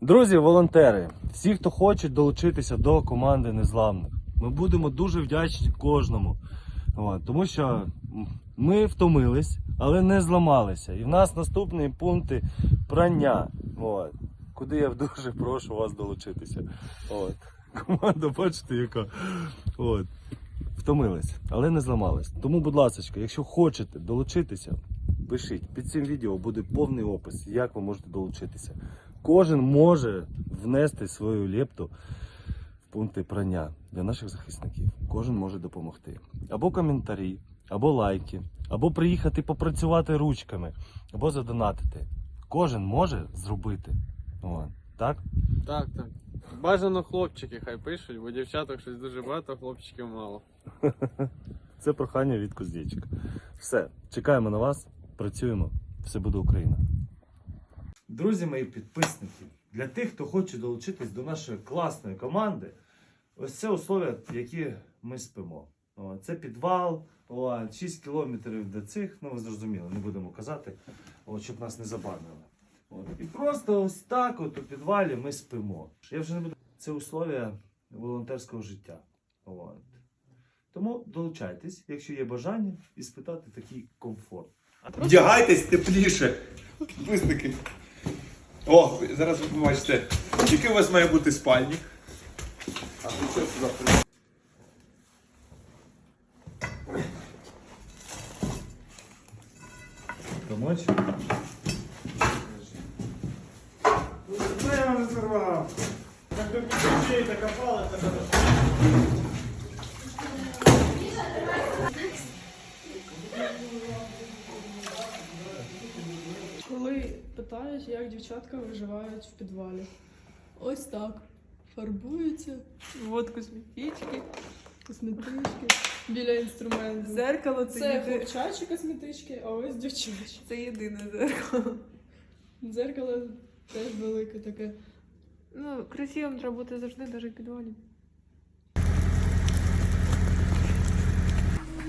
Друзі, волонтери, всі, хто хочуть долучитися до команди незламних, ми будемо дуже вдячні кожному. Тому що ми втомились, але не зламалися. І в нас наступні пункти прання. От, куди я дуже прошу вас долучитися. От. Команда, бачите, яка. От. Втомились, але не зламались. Тому, будь ласка, якщо хочете долучитися, пишіть. Під цим відео буде повний опис, як ви можете долучитися. Кожен може внести свою лепту в пункти прання для наших захисників. Кожен може допомогти. Або коментарі, або лайки, або приїхати попрацювати ручками, або задонатити. Кожен може зробити. О, так? Так, так. Бажано хлопчики хай пишуть, бо дівчаток щось дуже багато, хлопчиків мало. Це прохання від Кузнєчика. Все, чекаємо на вас, працюємо. Все буде Україна. Друзі мої підписники, для тих, хто хоче долучитись до нашої класної команди, ось це условия, які ми спимо. Це підвал, о, 6 кілометрів до цих, ну ви зрозуміли, не будемо казати, щоб нас не забанили. І просто ось так от у підвалі ми спимо. Я вже не буду. Це условия волонтерського життя. Тому долучайтесь, якщо є бажання, і спитати такий комфорт. Вдягайтесь тепліше. Підписники. О, зараз ви побачите, який у вас має бути спальник. А ну що сюди? Помочь? Я вже сорвав. Так до ключей докопали, Коли питають, як дівчатка виживають в підвалі. Ось так. Фарбуються, вот косметички, косметички біля інструменту. Зеркало це, Це єди... хлопчачі косметички, а ось дівчачі. це єдине зеркало. Дзеркало теж велике таке. Ну, красивим треба бути завжди, навіть в підвалі.